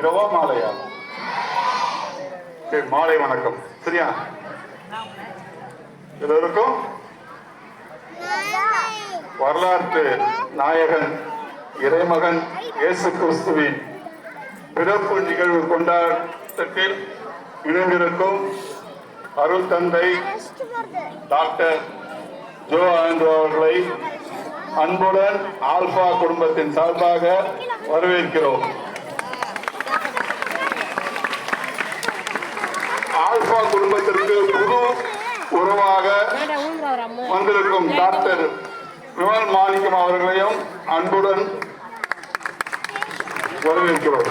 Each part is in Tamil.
இரவா மாலையா? சரி மாலை வணக்கம். சரியா? எல்லோருக்கும்? வரலாற்று நாயகன் இறைமகன் இயேசு கிறிஸ்துவின் பிறப்பு நிகழ்வு கொண்டாட்டத்தில் இணைந்திருக்கும் அருள் தந்தை டாக்டர் ஜோ ஆண்ட்ரோ அவர்களை அன்புடன் ஆல்பா குடும்பத்தின் சார்பாக வரவேற்கிறோம் ஆல்பா குடும்பத்திற்கு புது உறவாக வந்திருக்கும் டாக்டர் விமல் மாணிக்கம் அவர்களையும் அன்புடன் வரவேற்கிறோம்.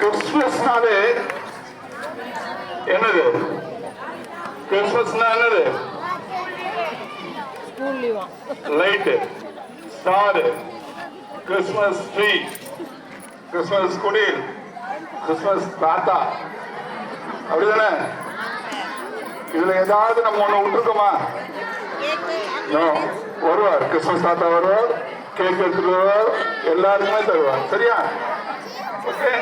கிறிஸ்துமஸ்னாலே என்னது? கிறிஸ்துமஸ்னா என்னது? Light. Star. Christmas tree. Christmas குடில். கிறிஸ்மஸ் தாத்தா. அப்படிதானே? இதுல ஏதாவது நம்ம ஒண்ணு விட்டுருக்கோமா? வருவார். கிறிஸ்மஸ் தாத்தா வருவார். கேக் எடுத்துட்டு வருவார் எல்லாருக்குமே தருவார். சரியா? ஓகே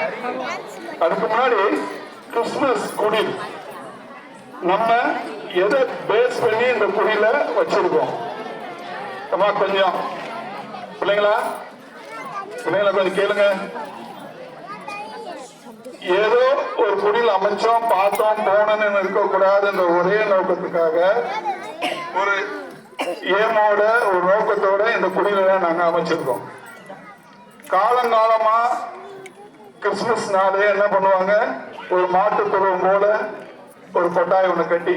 அதுக்கு முன்னாடி கிறிஸ்மஸ் குடில். நம்ம எதை பேஸ் பண்ணி இந்த குடியில வச்சிருக்கோம்? அம்மா கொஞ்சம். பிள்ளைங்களா? பிள்ளைங்களா கொஞ்சம் கேளுங்க. ஏதோ ஒரு குடியில் அமைச்சோம் பார்த்தோம் போனோம்னு இருக்கக்கூடாதுன்ற ஒரே நோக்கத்துக்காக ஒரு ஏமோட ஒரு நோக்கத்தோட இந்த குடியில நாங்க அமைச்சிருக்கோம். காலங்காலமா கிறிஸ்துமஸ் நாளே என்ன பண்ணுவாங்க? ஒரு மாட்டு துருவம் போல ஒரு கொட்டாய் ஒண்ணு கட்டி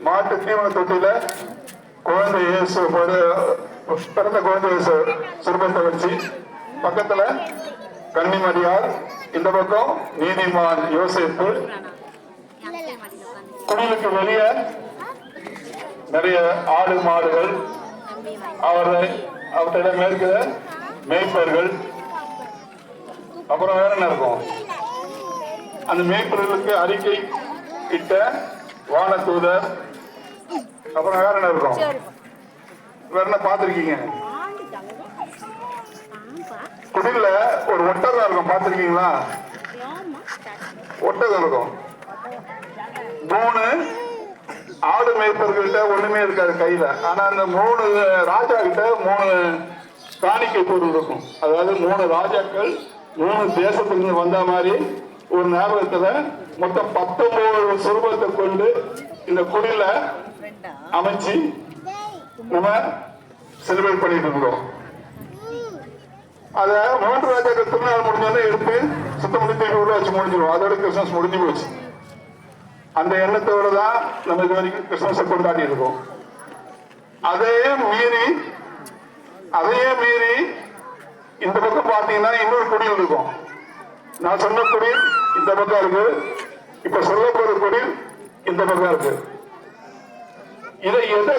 மாட்டு தீவன தொட்டியில குழந்தை இயேசு பிறந்த குழந்தை இயேசு சிறுபத்தை வச்சு பக்கத்துல கன்னிமடியார் இந்த பக்கம் நீதிமான் யோசிப்பு. குடிலுக்கு வெளியே நிறைய ஆடு மாடுகள் அவரை அவற்றிடம் இருக்கிற மேய்ப்பர்கள். அப்புறம் வேற என்ன இருக்கும்? அந்த மேய்ப்பர்களுக்கு அறிக்கை இட்ட வானதூதர் அப்புறம் வேற என்ன இருக்கும்? வேற என்ன பார்த்துருக்கீங்க? குடில ஒரு ஒட்டகம் இருக்கும் பார்த்திருக்கீங்களா? ஒட்டகம் இருக்கும். மூணு ஆடு மேய்ப்பர்கள்ட்ட ஒண்ணுமே இருக்காது கையில. ஆனா அந்த மூணு ராஜா கிட்ட மூணு காணிக்கை பொருள் இருக்கும். அதாவது மூணு ராஜாக்கள் மூணு தேசத்திலிருந்து வந்த மாதிரி ஒரு ஞாபகத்துல மொத்தம் பத்தொன்பது சுரூபத்தை கொண்டு இந்த குடில அமைச்சு நம்ம செலிப்ரேட் பண்ணிட்டு இருக்கிறோம் அதை மூன்று ராஜாக்கள் திருநாள் முடிஞ்சோடனே எடுத்து சுத்தம் முடித்து உள்ள வச்சு முடிஞ்சிடும் அதோட கிறிஸ்மஸ் முடிஞ்சு போச்சு. அந்த எண்ணத்தோட தான் நம்ம இது வரைக்கும் கிறிஸ்மஸை கொண்டாடி இருக்கோம் அதையே மீறி அதையே மீறி இந்த பக்கம் பாத்தீங்கன்னா இன்னொரு குடியில் இருக்கும். நான் சொன்ன குடில் இந்த பக்கம் இருக்கு. இப்ப சொல்ல போற குடில் இந்த பக்கம் இருக்கு. இதை எதை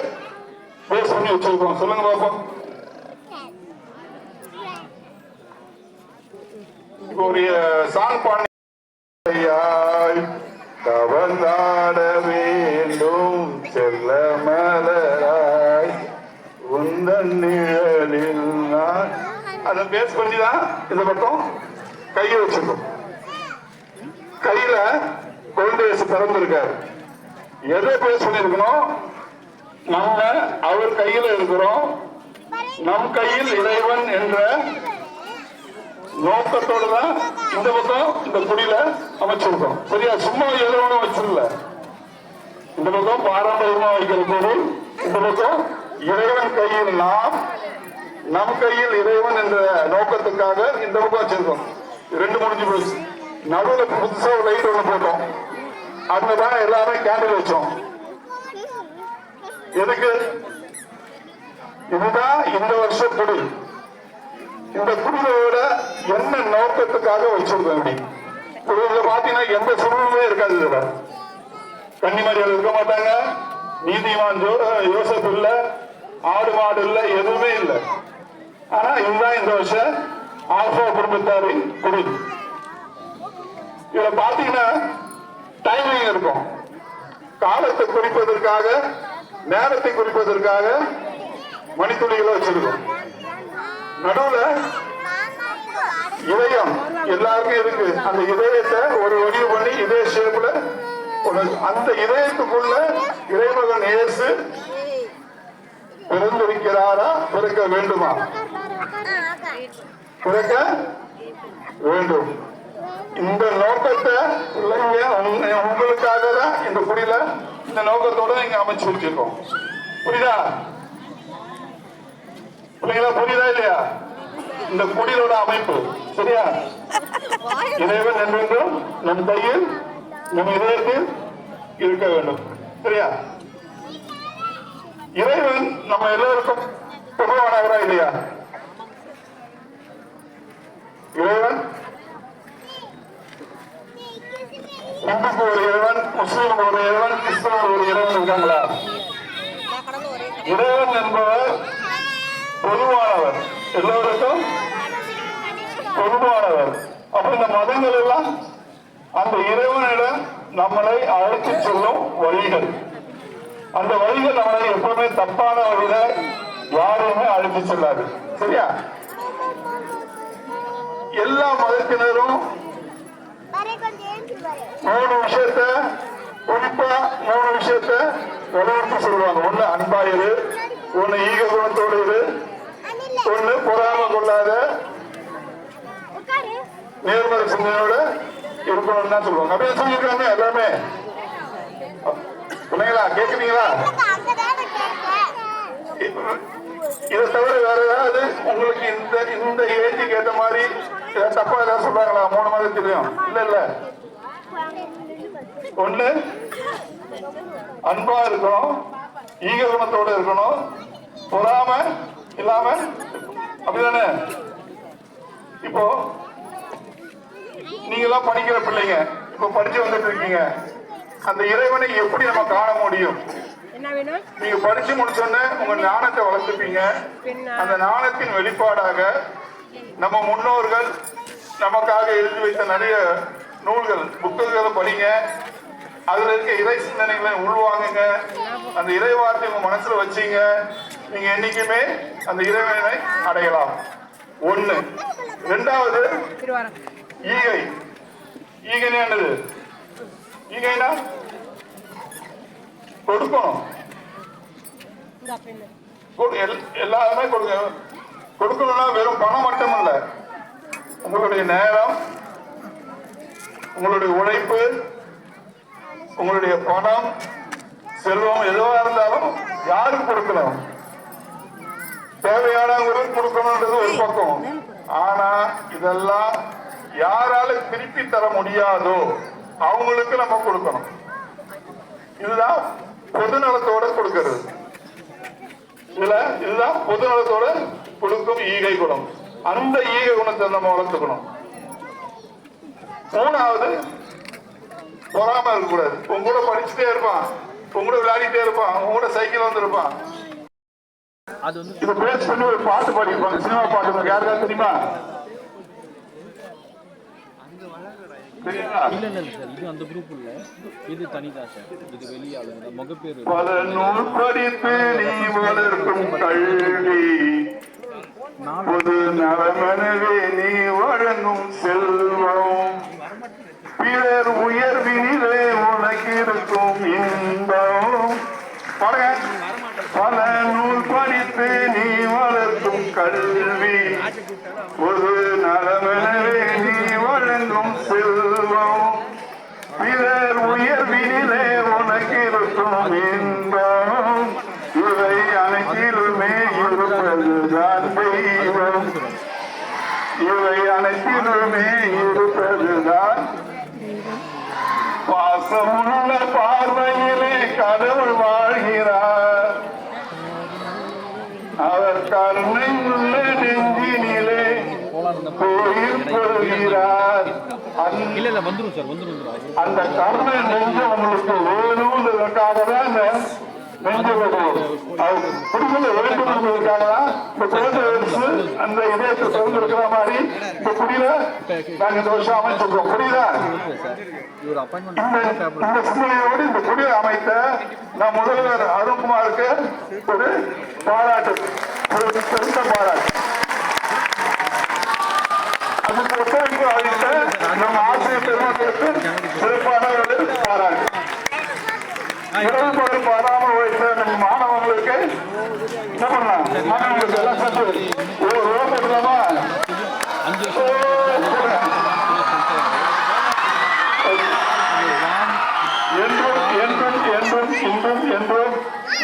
பேஸ் பண்ணி வச்சிருக்கோம்? சொல்லுங்க பாப்போம் இப்போ ஒரு சாங் பாடி கவர்ந்தாட வேண்டும் செல்ல மலராய். உந்தன் நிழலில் நான் அதை பேஸ் பண்ணி தான் இந்த பக்கம். கையை வச்சுக்கோ. கையில குழந்தை இயேசு பிறந்திருக்காரு எதை பேஸ் பண்ணிருக்கணும் நம்ம அவர் கையில இருக்கிறோம். நம் கையில் இறைவன் என்ற நோக்கத்தோடு தான் இந்த பக்கம் இந்த குடியில அமைச்சிருக்கோம். சரியா? சும்மா எதுவும் வச்சிடல இந்த பக்கம் பாரம்பரியமா வைக்கிற பொருள் இந்த பக்கம் இறைவன் கையில் நாம் நம் கையில் இறைவன் என்ற நோக்கத்துக்காக இந்த பக்கம் வச்சிருக்கோம். ரெண்டு முடிஞ்சு போச்சு. நடுவில் புதுசா ஒரு லைட் ஒன்று போட்டோம். அதுதான் எல்லாரும் கேண்டில் வச்சோம். எதுக்கு? இதுதான் இந்த வருஷ குடி இந்த குடிலோட நோக்கத்துக்காக வச்சிருக்கோம் இப்படி குடில பாத்தீங்கன்னா எந்த சுருளுமே இருக்காது இதுல. கன்னிமரியாதை இருக்க மாட்டாங்க. நீதிமான் யோசப் இல்ல. ஆடு மாடு இல்ல எதுவுமே இல்ல. ஆனா இதுதான் இந்த வருஷம் ஆல்பா குடும்பத்தாரின் குடி. இதுல பாத்தீங்கன்னா டைமிங் இருக்கும். காலத்தை குறிப்பதற்காக நேரத்தை குறிப்பதற்காக மணித்துளிகளை வச்சிருக்கோம். நடுவுல இதயம் எல்லாருக்கும் இருக்கு. அந்த இதயத்தை ஒரு வடிவு பண்ணி இதய ஷேப்ல அந்த இதயத்துக்குள்ள இறைமகன் இயேசு பிறந்திருக்கிறாரா? பிறக்க வேண்டுமா? பிறக்க வேண்டும். இந்த நோக்கத்தை பிள்ளைங்க உங்களுக்காக தான் இந்த குடியில இந்த நோக்கத்தோட இங்க அமைச்சு வச்சிருக்கோம். புரியுதா? பிள்ளைங்களா புரியுதா இல்லையா? இந்த குடியோட அமைப்பு. சரியா? இறைவன் என்றென்றும் நம் கையில் நம் இதயத்தில் இருக்க வேண்டும். சரியா? இறைவன் நம்ம எல்லோருக்கும் பொதுவானவரா இல்லையா? இறைவன்? இந்துக்கு ஒரு இறைவன் முஸ்லீம் ஒரு இறைவன் கிறிஸ்தவ ஒரு இறைவன் இருக்காங்களா? இறைவன் என்பவர் பொதுவானவர். எல்லோருக்கும் பொதுவானவர். அப்ப இந்த மதங்கள் எல்லாம் அந்த இறைவனிடம் நம்மளை அழைத்து செல்லும் வழிகள். அந்த வழிகள் நம்மளை எப்பவுமே தப்பான வழியில யாரையுமே அழைத்து செல்லாது. சரியா? எல்லா மதத்தினரும் மூணு விஷயத்த குறிப்பா மூணு விஷயத்த வலியுறுத்தி சொல்லுவாங்க. ஒண்ணு அன்பா ஒண்ணு ஈக குணத்தோடு இரு ஒண்ணு பொறாம கொள்ளாத நேர்மறை சிந்தனையோட இருக்கணும்னு தான் சொல்லுவாங்க. அப்படியே சொல்லியிருக்காங்க எல்லாமே. பிள்ளைங்களா கேக்குறீங்களா? இதை தவிர வேற ஏதாவது உங்களுக்கு இந்த இந்த ஏஜுக்கு ஏத்த மாதிரி ஏதாவது தப்பா ஏதாவது சொல்றாங்களா? மூணு மாதத்துலயும் இல்ல இல்ல. ஒண்ணு அன்பா இருக்கணும் ஈக குணத்தோட இருக்கணும் பொறாம இல்லாம அப்படிதானே? இப்போ நீங்க எல்லாம் படிக்கிற பிள்ளைங்க. இப்ப படிச்சு வந்துட்டு இருக்கீங்க. அந்த இறைவனை எப்படி நம்ம காண முடியும்? நீங்க படிச்சு முடிச்சோடனே உங்க ஞானத்தை வளர்த்துப்பீங்க. அந்த ஞானத்தின் வெளிப்பாடாக நம்ம முன்னோர்கள் நமக்காக எழுதி வைத்த நிறைய நூல்கள் புத்தகங்களை படிங்க. அதுல இருக்க இறை சிந்தனைகளை உள்வாங்குங்க. அந்த இறை வார்த்தை உங்க மனசுல வச்சீங்க. நீங்க என்னைக்குமே அந்த இறைவனை அடையலாம். ஒண்ணு. ரெண்டாவது ஈகை ஈகை ஈகைன்னா என்னது ஈகைனா கொடுக்கணும் எல்- எல்லாருமே கொடுங்க. கொடுக்கணும்னா வெறும் பணம் மட்டும் இல்ல உங்களுடைய நேரம் உங்களுடைய உழைப்பு உங்களுடைய பணம் செல்வம் எதுவா இருந்தாலும் யாருக்கு கொடுக்கணும்? தேவையானவங்களுக்கு கொடுக்கணுன்றது ஒரு பக்கம். ஆனா இதெல்லாம் யாரால திருப்பி தர முடியாதோ அவங்களுக்கு நம்ம கொடுக்கணும். இதுதான் பொதுநலத்தோட கொடுக்கிறது. இதுல இதுதான் பொதுநலத்தோட கொடுக்கும் ஈகை குணம். அந்த ஈகை குணத்தை நம்ம வளர்த்துக்கணும். மூணாவது பொறாம இருக்கக்கூடாது. உங்க கூட படிச்சுட்டே இருப்பான். உங்க கூட விளையாடிட்டே இருப்பான். உங்க கூட சைக்கிள் வந்திருப்பான். இப்ப பேஸ் பண்ணி ஒரு பாட்டு பாடிருப்பாங்க சினிமா பாட்டு யாருக்காவது தெரியுமா? இல்ல இல்ல சார் இது அந்த குரூப் இல்ல. இது தனிதான் சார். இது வெளியாளுங்க முகப்பேர் பல நூல் படித்து நீ வளர்க்கும் கல்வி. பொது நலமெனவே நீ வழங்கும் செல்வம். பிறர் உயர்வினிலே உனக்கு இருக்கும் இன்பம். பல நூல் படித்து நீ வளர்க்கும் கல்வி. பொது நலமெனவே நீ வழங்கும் செல்வம் பிறர் உயர்வினிலே உனக்கு இருக்கும் இன்பம் இவை அனைத்திலுமே இருப்பதுதான் தெய்வம் இவை அனைத்திலுமே இருப்பதுதான் பாசமுள்ள பார்வையிலே கடவுள் வாழ்கிறார் அவர் கருணை உள்ள நெஞ்சினிலே கோயில் கொள்கிறார் அந்த இல்ல இல்ல வந்துரும் சார் வந்துரும் அந்த கருணை நெஞ்சு உங்களுக்கு வேணும்ன்றதுக்காக தான் இந்த நெஞ்சு கொடுக்கும் அது தான் இந்த குழந்தை எடுத்து அந்த இதயத்தை திறந்திருக்கிற மாதிரி. இந்த குடியில நாங்க இந்த வருஷம் அமைச்சிருக்கோம். புரியுதா? இந்த சிந்தனையோடு இந்த குடியை அமைத்த நான் முதல்வர் அருண்குமாருக்கு ஒரு பாராட்டு. ஒரு பெருத்த பாராட்டு. அதுக்கு ஒத்துழைப்பு நம் ஆசிரியர் பெருமக்களுக்கு சிறப்பான ஒரு பாராட்டு. இரவு பகல் பாராமல் உழைத்த நம் மாணவர்களுக்கு என்ன பண்ணலாம்? மாணவர்களுக்கு எல்லாம் சேர்த்து ஒரு ரூபா என்றும் என்றும் என்றும் இன்றும் என்றும்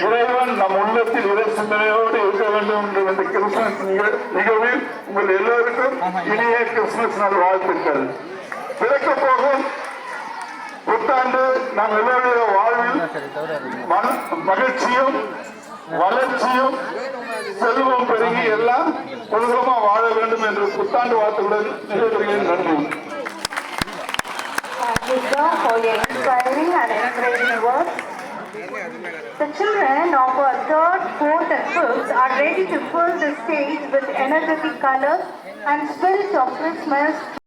இறைவன் நம் உள்ளத்தில் இறை சிந்தனையோடு இருக்க வேண்டும் என்று இந்த கிறிஸ்துமஸ் நிகழ்வில் உங்கள் எல்லோருக்கும் இனிய கிறிஸ்துமஸ் நாள் வாழ்த்துக்கள். பிறக்க போகும் புத்தாண்டு நம் எல்லோருடைய வாழ்வில் மகிழ்ச்சியும் வளர்ச்சியும் செல்வம் பெருகி எல்லாம் குதூகலமா வாழ வேண்டும் என்று புத்தாண்டு வார்த்தையுடன் நிறைவேறுகிறேன் நன்றி for your inspiring and encouraging words. The children of our third, fourth, and fifth are ready to fill the stage with energetic colors and spirit of Christmas